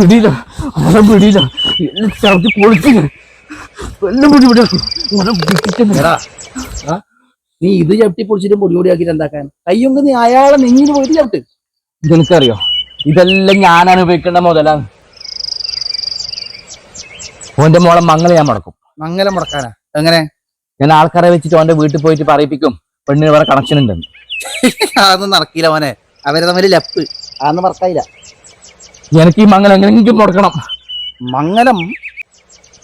പിടിയില്ല. അവനെ പിടിയില്ല? എന്നെ ചവിട്ടി പൊളിച്ചില്ല എല്ലാം പിടി പിടിയാക്കും അവനെ പിടിച്ചിട്ട് എടാ നീ ഇത് ചവിട്ടി പൊളിച്ചിട്ട് പൊടി പൊടിയാക്കിട്ട് എന്താക്കാൻ? കയ്യൊന്ന് നീ അയാളെ നെഞ്ഞിന് പോയിട്ട് ചവിട്ട്. ഇതെനിക്കറിയോ? ഇതെല്ലാം ഞാനാണ് ഉപയോഗിക്കേണ്ട മുതലാണ്. ഓന്റെ മോളെ മംഗല ഞാൻ മുടക്കും. മംഗലം മുടക്കാനാ? എങ്ങനെ? ഞാൻ ആൾക്കാരെ വെച്ചിട്ട് ഓന്റെ വീട്ടിൽ പോയിട്ട് പറയിപ്പിക്കും. പെണ്ണിന് വേറെ കണക്ഷൻ ഉണ്ടെന്ന് അതൊന്നും നടക്കില്ല മോനെ. അവരെ തമ്മിൽ ലപ്പ്. അതൊന്നും മറക്കായില്ല എനിക്ക് ഈ മംഗലം എങ്ങനെയെങ്കിലും മുടക്കണം. മംഗലം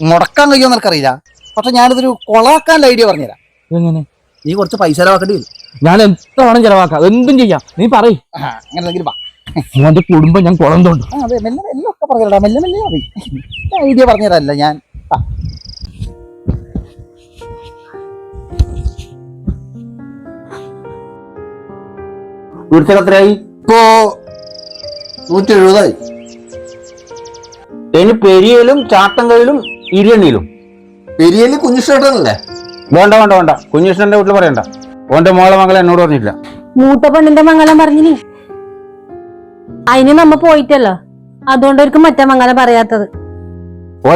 മുടക്കാൻ കഴിയുമോ എനിക്കറിയില്ല. പക്ഷെ ഞാനിതൊരു കൊളാക്കാനുള്ള ഐഡിയ പറഞ്ഞുതരാം. എങ്ങനെ? നീ കുറച്ച് പൈസ ചെലവാക്കേണ്ടി വരും. ഞാൻ എത്ര വേണം ചെലവാക്കാം എന്തും ചെയ്യാം. നീ പറയ്. ആ, അങ്ങനെ എന്തെങ്കിലും വാ. ഓന്റെ കുടുംബം ഞാൻ കുളം തോണ്ട് അതെ മെല്ലെ മെല്ലെ ഒക്കെ പറഞ്ഞിടാ മെല്ലെ മെല്ലെ മതി. ഐഡിയ പറഞ്ഞതല്ല ഞാൻ എത്രയായി? ഇപ്പോ നൂറ്റി എഴുപതായി. ഇനി പെരിയലും ചാട്ടങ്കയിലും ഇരിയണ്ണിയിലും പെരിയൽ കുഞ്ഞുഷ്ണല്ലേ വേണ്ട വേണ്ട വേണ്ട. കുഞ്ഞുഷ്ണന്റെ വീട്ടിൽ പറയണ്ട. ഓന്റെ മോളെ മംഗലം എന്നോട് പറഞ്ഞില്ല മൂത്ത പെണ്ണിന്റെ മംഗലം പറഞ്ഞിനി. അതിന് നമ്മ പോയിട്ടല്ലോ. അതുകൊണ്ട് അവർക്ക് മറ്റേ മംഗലം പറയാത്തത്.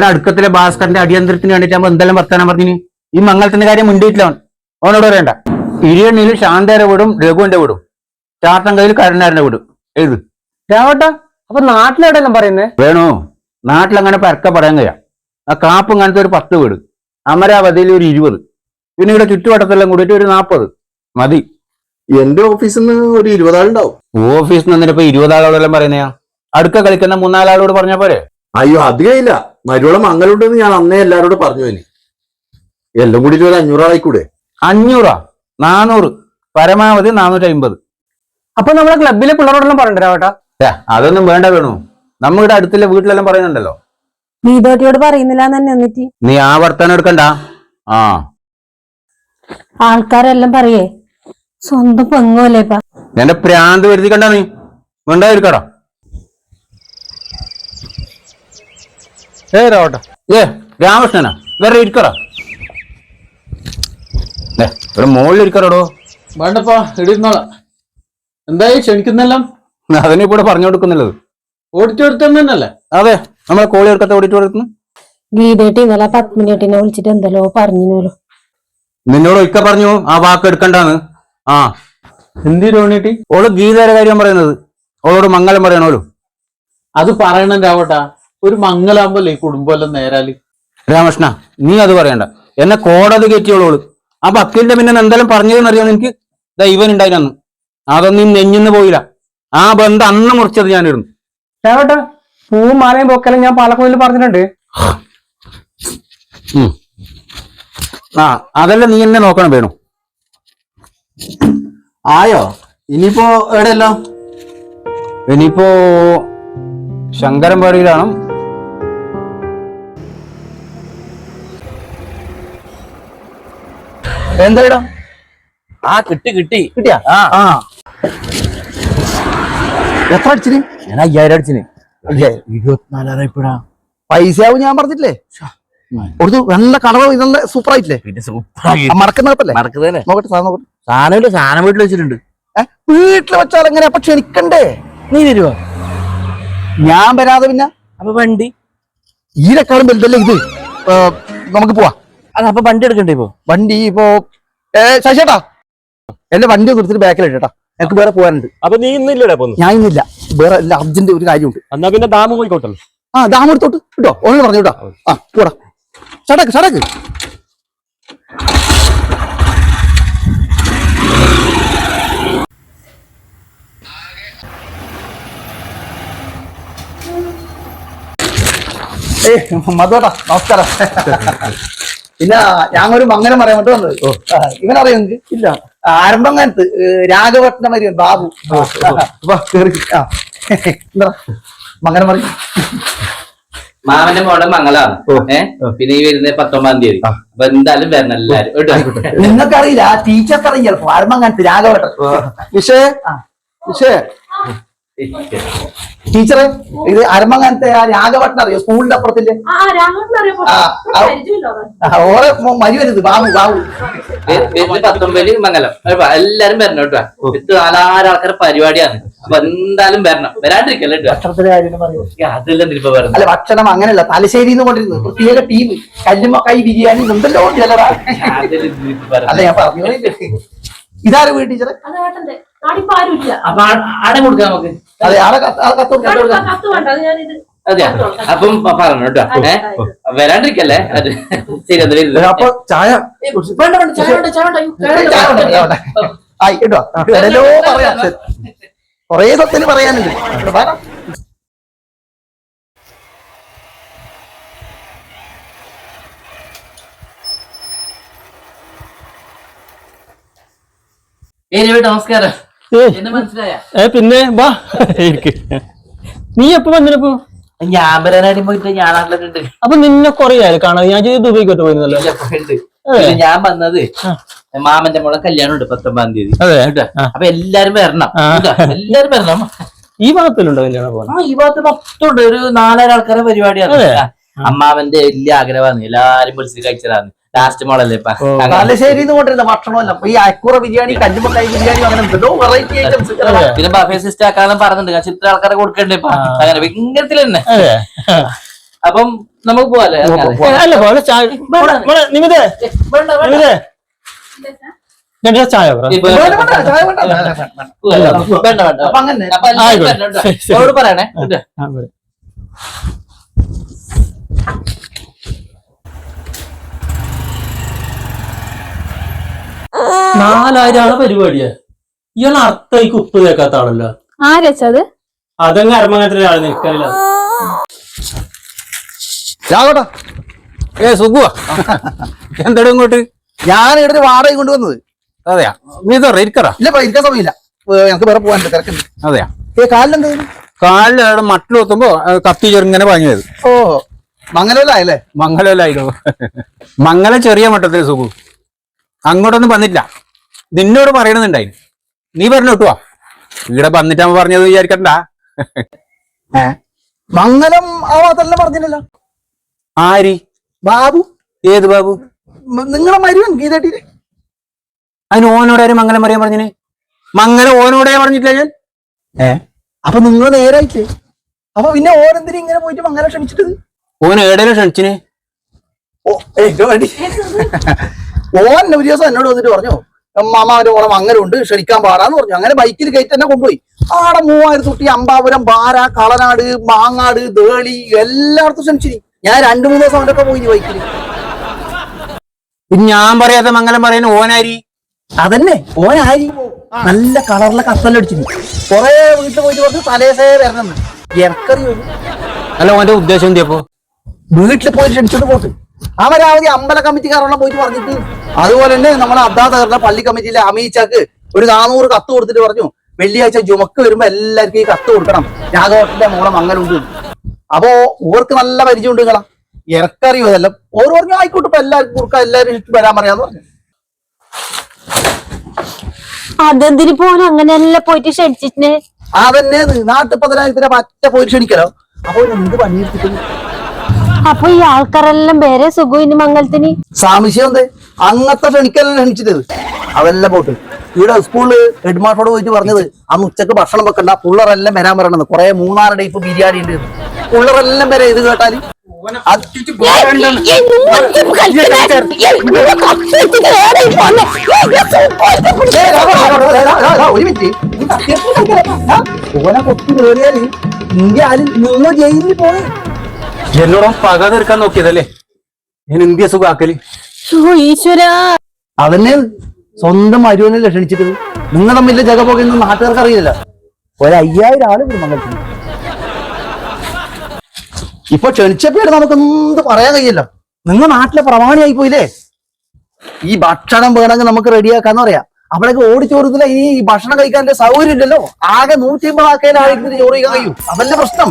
അടുക്കത്തിലെ ഭാസ്കറിന്റെ അടിയന്തരത്തിന് വേണ്ടിട്ട് എന്തെല്ലാം വർത്താനം പറഞ്ഞിന്? ഈ മംഗളത്തിന്റെ കാര്യം മുണ്ടിട്ടില്ല അവൻ. ഓനോട് പറയണ്ട. ഇരിയണ്ണിയിൽ ശാന്തയുടെ വീടും രഘുവിന്റെ വീടും. ചാട്ടങ്കയിൽ കരുണാരന്റെ വീടും. എഴുത്. രാവട്ട അപ്പൊ നാട്ടിലെവിടെയെല്ലാം പറയുന്നേ? വേണു? നാട്ടിലങ്ങനെ പരക്ക പറയാൻ കഴിയാം. ആ കാപ്പ് അങ്ങനത്തെ ഒരു പത്ത് വീട്. അമരാവതിയിൽ ഒരു ഇരുപത്. പിന്നെ ഇവിടെ ചുറ്റുവട്ടത്തെല്ലാം കൂടിയിട്ട് ഒരു നാൽപ്പത് മതി. എന്റെ ഓഫീസിൽ നിന്ന് ഒരു ഇരുപതാളുണ്ടാവും. ഓഫീസിൽ നിന്ന് ഇപ്പൊ ഇരുപതാളോടെല്ലാം പറയുന്നയാ? അടുക്ക കളിക്കുന്ന മൂന്നാലാളോട് പറഞ്ഞ പോരെ? അയ്യോ അത് കഴിയില്ല. മരുവളം മംഗലുണ്ടെന്ന് ഞാൻ അന്നേ എല്ലാരോടും പറഞ്ഞു ഇനി. എല്ലാം കൂടി ഒരു അഞ്ഞൂറാളായിക്കൂടെ അഞ്ഞൂറാ? നാനൂറ്. പരമാവധി നാനൂറ്റി അമ്പത് അപ്പൊ നമ്മളെ ക്ലബിലെ പിള്ളേരോടെല്ലാം പറഞ്ഞിട്ടാ രാവട്ട? അതൊന്നും വേണ്ട വേണു. നമ്മുടെ അടുത്തുള്ള വീട്ടിലെല്ലാം പറയുന്നുണ്ടല്ലോ. ഗീതോട്ടിയോട് പറയുന്നില്ല തന്നെ എന്നിട്ട്. നീ ആ വർത്തമാനം എടുക്കണ്ട. ആ. ആൾക്കാരെല്ലാം പറയേ സ്വന്തം പെങ്ങോലേപ്പാ എന്റെ പ്രാന്ത് വരുത്തിക്കണ്ട നീ. വേണ്ടായിരിക്കടാ ഏ രാവട്ട. ഏ രാമകൃഷ്ണനാ. വേറെ ഇരിക്കടാ. ഇവിടെ മുകളിൽ ഇരിക്കറടോ വേണ്ടപ്പാ ഇടിയിരുന്നോളാം എന്തായി ക്ഷണിക്കുന്നെല്ലാം അതിനെ കൂടെ കൊടുക്കുന്നുള്ളത് തന്നെയല്ലേ അതെ നമ്മളെ ഗീതേട്ടി ഇന്നലെ പത്മിനിയേട്ടിനെ വിളിച്ചിട്ട് എന്തല്ലോ നിന്നോട് ഒരിക്ക പറഞ്ഞു ആ വാക്ക് എടുക്കണ്ടാന്ന്. ആ. എന്തി രോണിയേട്ടി ഓൾ ഗീതയുടെ കാര്യം പറയുന്നത്. ഓളോട് മംഗലം പറയണോലോ അത് പറയണം രാവട്ടാ ഒരു മംഗലാകുമ്പല്ലേ ഈ കുടുംബമെല്ലാം നേരാൽ? രാമകൃഷ്ണ നീ അത് പറയണ്ട. എന്നെ കോടതി കയറ്റിയോളോൾ ആ ഭക്തിന്റെ പിന്നെ എന്തെല്ലാം പറഞ്ഞതെന്ന് അറിയാം എനിക്ക് ദൈവൻ ഉണ്ടായിരുന്നു അതൊന്നും നെഞ്ഞിന്ന് പോയില്ല. ആ ബന്ധം അന്ന് മുറിച്ചത് ഞാനിരുന്നു. രാവട്ട പൂവും മാലയും പൊക്കലും ഞാൻ പാലക്കോയിൽ പറഞ്ഞിട്ടുണ്ട്. ആ അതല്ല നീ എന്നെ നോക്കണം വേണു. ആയോ? ഇനിയിപ്പോ എവിടെയല്ലോ? ഇനിയിപ്പോ ശങ്കരൻപാടിയിലാണ്? എന്താ ആ കിട്ടി കിട്ടി. കിട്ടിയാ? ആ. ആ. എത്ര അടിച്ചിന്? ഞാൻ അയ്യായിരം അടിച്ചിന്. ഇരുപത്തിനാലായിരം ഇപ്പഴാ പൈസ ആവും ഞാൻ പറഞ്ഞിട്ടില്ലേ? നല്ല കടവ് നല്ല സൂപ്പർ ആയിട്ടില്ലേ പിന്നെ മറക്കുന്നതല്ലേ നോക്കട്ടെ സാധനം നോക്കട്ടെ. സാധനമില്ല സാധനം വീട്ടിൽ വെച്ചിട്ടുണ്ട്. വീട്ടിൽ വെച്ചാൽ എങ്ങനെ അപ്പൊ ക്ഷണിക്കണ്ടേ നീ വരുവോ? ഞാൻ വരാതെ പിന്നെ? അപ്പൊ വണ്ടി? ഈരെക്കാളും വലുതല്ലേ ഇത്? നമുക്ക് പോവാ. അത് അപ്പൊ വണ്ടി എടുക്കണ്ടേ ഇപ്പൊ? വണ്ടി ഇപ്പോ ഏ ശശിയേട്ടാ. എന്റെ വണ്ടി എടുത്തിട്ട് ബാക്കിൽ എനിക്ക് വേറെ പോകാനുണ്ട്. അപ്പൊ നീ ഇന്നില്ല ഞാൻ ഇന്നില്ല. വേറെ എല്ലാം അർജന്റ് ഒരു കാര്യമുണ്ട്. എന്നാ പിന്നെ ഡാം പോയിക്കോട്ടല്ലോ ആ ഡാം എടുത്തോട്ട്. കേട്ടോ ഓനോട് പറഞ്ഞു കേട്ടോ. ആ. പോടാ. ചടക്ക് ചടക്ക് ഏയ് മധുവേട്ടാ നമസ്കാരം. പിന്നെ ഞാൻ ഒരു മംഗലം പറയാൻ ആ, ഇവനറിയോ ഇല്ല. ആരംഭം കാലത്ത് രാഘവട്ടന്റെ മരി ബാബു. മംഗലം പറയും. മാമന്റെ മോടെ മംഗളാണ്. ഏഹ് പിന്നെ ഈ വരുന്ന പത്തൊമ്പതാം തീയതി. അപ്പൊ എന്തായാലും വരണം എല്ലാരും. കേട്ടോ? നിങ്ങൾക്കറിയില്ല ടീച്ചർക്ക് അറിയില്ല ചിലപ്പോ. ആരംഭം കാലത്ത് രാഘവട്ടൻ. വിഷയ വിഷയ ടീച്ചറെ ഇത് അരമങ്ങനത്തെ ആ രാഘവട്ടൻ അറിയോ? സ്കൂളിന്റെ അപ്പുറത്തിന്റെ ഓറെ മരുവരുത് ബാബു ബാബു. പത്തൊമ്പതിൽ പത്തൊമ്പതിൽ മംഗലം. എല്ലാരും വരണം കേട്ടോ. ഇത് നാലാറ് ആൾക്കാരുടെ പരിപാടിയാണ്. അപ്പൊ എന്തായാലും വരണം. വരാണ്ടിരിക്കല്ലേ അതെല്ലാം ഇപ്പൊ വരണം? അല്ല ഭക്ഷണം അങ്ങനെയല്ല. തലശ്ശേരി കൊണ്ടിരുന്നു പ്രത്യേക ടീം കല്ലുമ്മക്കായി ബിരിയാണി ഉണ്ടല്ലോ വരണം. അല്ല ഞാൻ പറഞ്ഞു ഇതാരും വീട് ആടിപ്പോ അപ്പൊ കൊടുക്കാം നമുക്ക്. അതെ ആളെ കത്ത് ആളെ കത്ത് കൊടുക്കാം. ആടിപ്പോ കത്ത് വേണ്ട അത് ഞാനിത് അതെയാ? അപ്പം പറഞ്ഞു കേട്ടോ. ഏ? വരാണ്ടിരിക്കല്ലേ? അത് ശരി അത് അപ്പൊ ചായ വേണ്ട വേണ്ട ചായ വേണ്ട ചായ. ആയി കേട്ടോ. പറയാം. കൊറേ സത്തിന് പറയാനുണ്ട്. പറ. നമസ്കാരം. ഏ പിന്നെ വാ. ഇരിക്ക് നീ എപ്പോ വന്നിപ്പോ ഞാൻ വരാനായിട്ട് പോയിട്ട് ഞാൻ നാട്ടിലുണ്ട് അപ്പൊ നിന്നെ കൊറേ ആയാലും കാണാൻ ഞാൻ ചെയ്ത് ദുബൈക്കോട്ട് പോയിരുന്നല്ലോ. പിന്നെ ഞാൻ വന്നത് മാമന്റെ മോളെ കല്യാണം ഉണ്ട് പത്തൊമ്പതാം തീയതി. അതെ. അപ്പൊ എല്ലാരും വരണം. എല്ലാരും വരണം. ഈ ഭാഗത്തിലുണ്ടോ കല്യാണം ആ ഈ ഭാഗത്ത് മൊത്തമുണ്ട് ഒരു നാലായിരം ആൾക്കാരെ പരിപാടിയാണ്. അമ്മാവന്റെ വലിയ ആഗ്രഹമാണ്. എല്ലാരും വിളിച്ച് കഴിച്ചതാണ്. ലാസ്റ്റ് മോളല്ലേ. അങ്ങനെ. തലശ്ശേരി കൊണ്ടിരുന്ന ഭക്ഷണമല്ല. ഈ ബിരിയാണി ബിരിയാണി അങ്ങനെ എന്തോ വെറൈറ്റി ഐറ്റംസ്. പിന്നെ ബഫേ സിസ്റ്റം ആക്കാനും പറഞ്ഞിട്ടുണ്ട്. ചിത്ര ആൾക്കാരെ കൊടുക്കണ്ടേ ഇപ്പൊ. അങ്ങനെ ഭയങ്കരത്തിൽ തന്നെ. അപ്പം നമുക്ക് പോവാല്ലേ? ചായ മോളെ, മോളെ, നിമിതേ വേണ്ട വേണ്ട നിമിതേ രണ്ട് ഗ്ലാസ് ചായ പറ ഇപ്പൊ- വേണ്ട, വേണ്ട, ചായ വേണ്ട. വേണ്ട, വേണ്ട, വേണ്ട. വേണ്ട വേണ്ട അപ്പൊ അങ്ങനെ അപ്പൊ എല്ലാവരും ആയിക്കോട്ടെ. വരണം കേട്ടോ. ശരി, ശരി. അവരോട് പറയണേ കേട്ടോ. ആ, വരാം. നാലായിരം ആണ് പരിപാടിയാ ഇയാൾ അർത്ഥയ്ക്ക് ഉപ്പ് തേക്കാത്ത ആളല്ലോ ആരച്ചത് അതങ്ങ് അരമങ്ങനത്തിലെ ആൾ നിൽക്കാനില്ല. രാഘവട്ടാ. ഏ സുഖുവാ. എന്താടും ഇങ്ങോട്ട്? ഞാൻ ഇവിടെ വാടക കൊണ്ടുവന്നത്. അതെയാ. നീ തറ ഇരിക്കറ ഇല്ല ഇരിക്കാൻ സമയമില്ല. ഞങ്ങൾക്ക് വേറെ പോകാനുണ്ട് തിരക്കുണ്ട്. അതെയാ. ഏ കാലിലെന്ത് കാലിൽ അവിടെ മട്ടിൽ വെക്കുമ്പോ കത്തി ചെറുങ്ങനെ വാങ്ങിയത് ഓ മംഗലൂരായല്ലേ മംഗലല്ലായിരുന്നു മംഗല ചെറിയ മട്ടത്തിൽ സുഖു. അങ്ങോട്ടൊന്നും വന്നില്ല നിന്നോട് പറയണമെന്നുണ്ടായി നീ പറഞ്ഞു കിട്ടുവാ ഇവിടെ വന്നിട്ടാ പറഞ്ഞത് വിചാരിക്കണ്ട. ഏ? മംഗലം ആ പറഞ്ഞില്ല പറഞ്ഞില്ലല്ലോ? ആരി? ബാബു? ഏത് ബാബു? നിങ്ങളെ മരുവൻ ഗീതട്ടിയില്ലേ അതിന് ഓനോട് ആര് മംഗലം പറയാൻ പറഞ്ഞേ മംഗലം ഓനോടേ പറഞ്ഞിട്ടില്ല ഞാൻ? ഏ? അപ്പൊ നിങ്ങൾ നേരായില്ലേ? അപ്പൊ പിന്നെ ഓരെന്തിനും ഇങ്ങനെ പോയിട്ട് മംഗലം ക്ഷണിച്ചിട്ടത്? ഓൻ ഏടേലും ക്ഷണിച്ചിന്? ഓ വേണ്ടി. ഓൻ ഒരു ദിവസം എന്നോട് വന്നിട്ട് പറഞ്ഞു മാമാവിന്റെ ഓണം അങ്ങനെ ഉണ്ട് ക്ഷണിക്കാൻ പാടാന്ന് പറഞ്ഞു. അങ്ങനെ ബൈക്കിൽ കയറ്റി തന്നെ കൊണ്ടുപോയി. ആടെ മൂവായിരത്തി തൊട്ടി അമ്പാപുരം ബാര കളനാട് മാങ്ങാട് ദേളി എല്ലായിടത്തും ക്ഷണിച്ചിരി ഞാൻ രണ്ടു മൂന്ന് ദിവസം അവന്റെ പോയി ബൈക്കിൽ പിന്നെ ഞാൻ പറയാത്ത മംഗലം പറയുന്ന ഓനാരി? അതന്നെ ഓനാരി. നല്ല കളറിലെ കത്തല്ല അടിച്ചിരുന്നു കൊറേ വീട്ടിൽ പോയിട്ട് പറഞ്ഞു തലേസേ വരണം ഇറക്കറി അല്ല ഓന്റെ ഉദ്ദേശം എന്തിയപ്പോ? വീട്ടിൽ പോയിട്ട് ക്ഷണിച്ചോണ്ട് പോട്ട് അവരാവധി അമ്പല കമ്മിറ്റിക്കാരെല്ലാം പോയിട്ട് പറഞ്ഞിട്ട് അതുപോലെ തന്നെ നമ്മളെ അബ്ദാദറിന്റെ പള്ളി കമ്മിറ്റിയിലെ അമീച്ചാക്ക് ഒരു നാനൂറ് കത്ത് കൊടുത്തിട്ട് പറഞ്ഞു വെള്ളിയാഴ്ച ജുമക്ക് വരുമ്പോ എല്ലാവർക്കും ഈ കത്ത് കൊടുക്കണം. രാഘവട്ടന്റെ മോളെ മങ്ങലുണ്ട് അപ്പോ ഓർക്ക് നല്ല പരിചയമുണ്ട് നിങ്ങളാ. ഇറക്കറിയോ ഇതെല്ലാം? ഓർ പറഞ്ഞു ആയിക്കോട്ടെ ഇപ്പൊ എല്ലാവർക്കും കൊടുക്കാം എല്ലാവരും ഇഷ്ടം വരാൻ പറയാന്ന് പറഞ്ഞു. അതെന്തിന് പോലും അങ്ങനെയല്ല പോയിട്ട് ക്ഷണിച്ചിട്ട് അതന്നെ നാട്ടു പതിനായിരത്തിന്റെ പറ്റ പോയിട്ട് ക്ഷണിക്കലോ? അപ്പൊ എന്ത് പണിയെടുത്തിട്ട്? അപ്പൊ ഈ ആൾക്കാരെല്ലാം വേറെ ഇനി മംഗലത്തിന് സാമിശ്യം എന്തേ അങ്ങനത്തെ ക്ഷണിക്കലല്ല ക്ഷണിച്ചത് അതെല്ലാം പോട്ട് ഇവിടെ സ്കൂളിൽ ഹെഡ് മാസ്റ്ററോട് പോയിട്ട് പറഞ്ഞത് അന്ന് ഉച്ചയ്ക്ക് ഭക്ഷണം വെക്കണ്ട പുള്ളറെല്ലാം വരാൻ വരണമെന്ന് കുറെ മൂന്നാറ് ടൈപ്പ് ബിരിയാണി ഉണ്ട് പുള്ളറെല്ലാം വരെ ഇത് കേട്ടാൽ ഒരു മിനിറ്റ്. ഓനെ കൊത്തി കയറിയാൽ ഇന്ത്യ ആരും നിങ്ങൾ ജയിലിൽ പോയി എന്നോട് പക തീർക്കാൻ നോക്കിയതല്ലേ? ഞാൻ എന്തിയ സുഖാക്കൽ? അവനെ അതന്നെ സ്വന്തം അരുവനെ ലക്ഷണിച്ചിട്ട് നിങ്ങൾ തമ്മിലെ ജഗപോകുന്ന നാട്ടുകാർക്ക് അറിയില്ല ഒരു അയ്യായിരം ആൾ വരും മംഗലത്തിന് ഇപ്പൊ ക്ഷണിച്ചപ്പോഴാണ് നമുക്ക് എന്ത് പറയാൻ കഴിയില്ല. നിങ്ങൾ നാട്ടിലെ പ്രമാണിയായി പോയില്ലേ? ഈ ഭക്ഷണം വേണമെങ്കിൽ നമുക്ക് റെഡിയാക്കാന്ന് പറയാം. അവിടേക്ക് ഓടിച്ചോറുന്നില്ല ഈ ഭക്ഷണം കഴിക്കാൻ സൗകര്യം ഇല്ലല്ലോ. ആകെ നൂറ്റി അമ്പത് ആൾക്കാരെ ആയിരുന്നു ചോറ് കഴിക്കാൻ കഴിയും. അതല്ല പ്രശ്നം.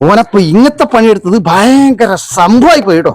ഓനപ്പൊ ഇങ്ങനത്തെ പണിയെടുത്തത് ഭയങ്കര സംഭവമായി പോയി കേട്ടോ.